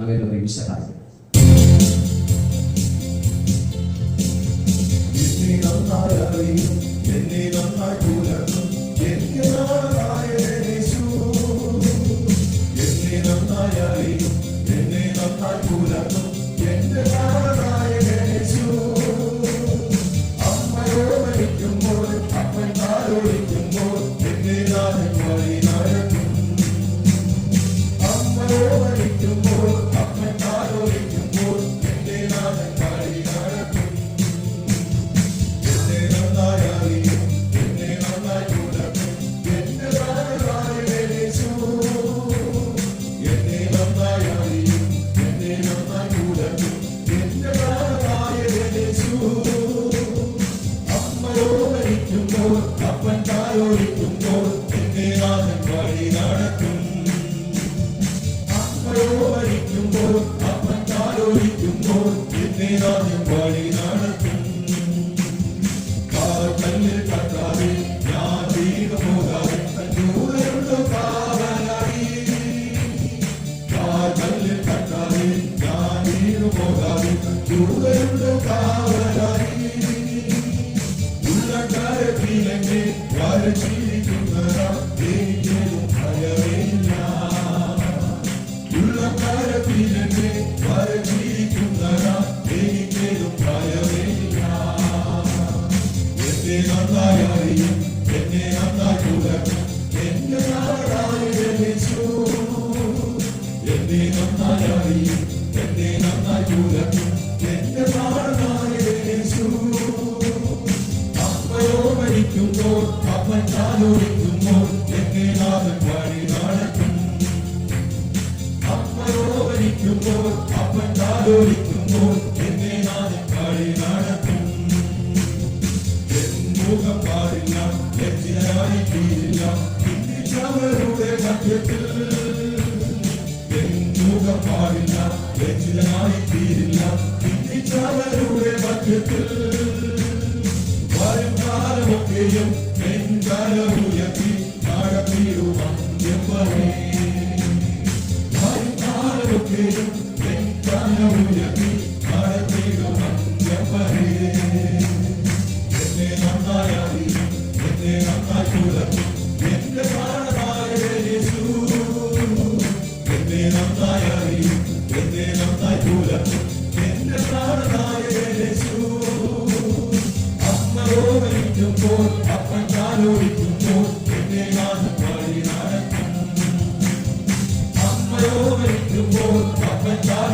magagawin mo sa kanya. Hindi na tayo ഒഴുക്കും ലോകത്തിന്റെ ആദംബാടി നടക്കും അമ്മയോരിക്കുമ്പോൾ അപ്പൻ താലോലിക്കുമ്പോൾ എന്നെ ആദ്യം പാടി യുഗം പാടില്ല യജ്ഞനായി തീരില്ല ഭിന്നിച്ചവരുടെ മധ്യത്തിൽ യുഗം പാടില്ല യജ്ഞനായി തീരില്ല ഭിന്നിച്ചവരുടെ മധ്യത്തിൽ വരുംകാലമൊക്കെയും എൻ കാലവും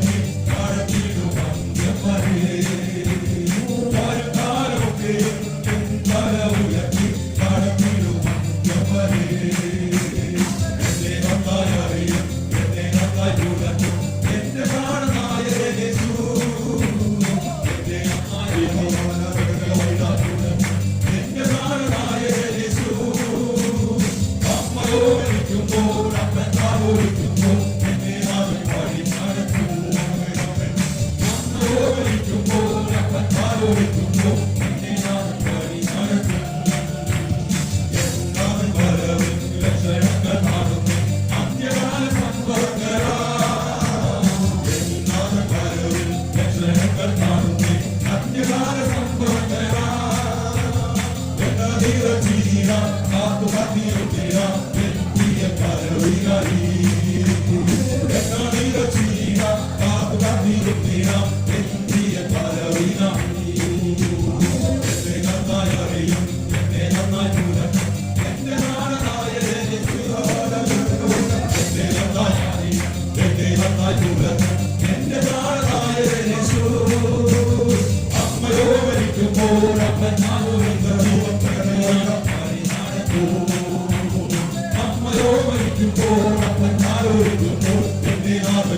Yeah.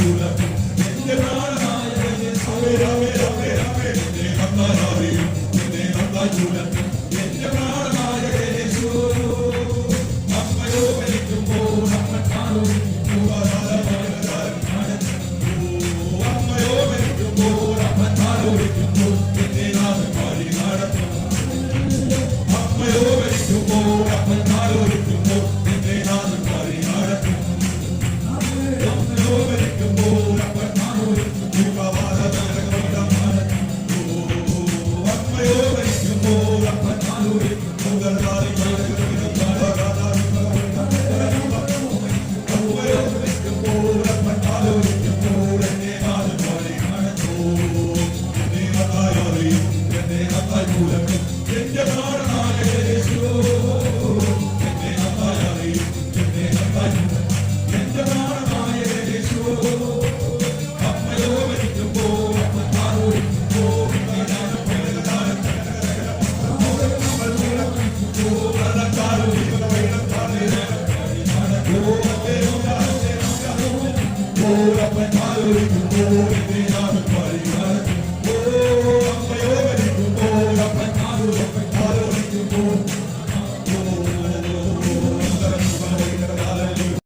എന്നെ നന്നായി முதல் நாள் முதல் நாள்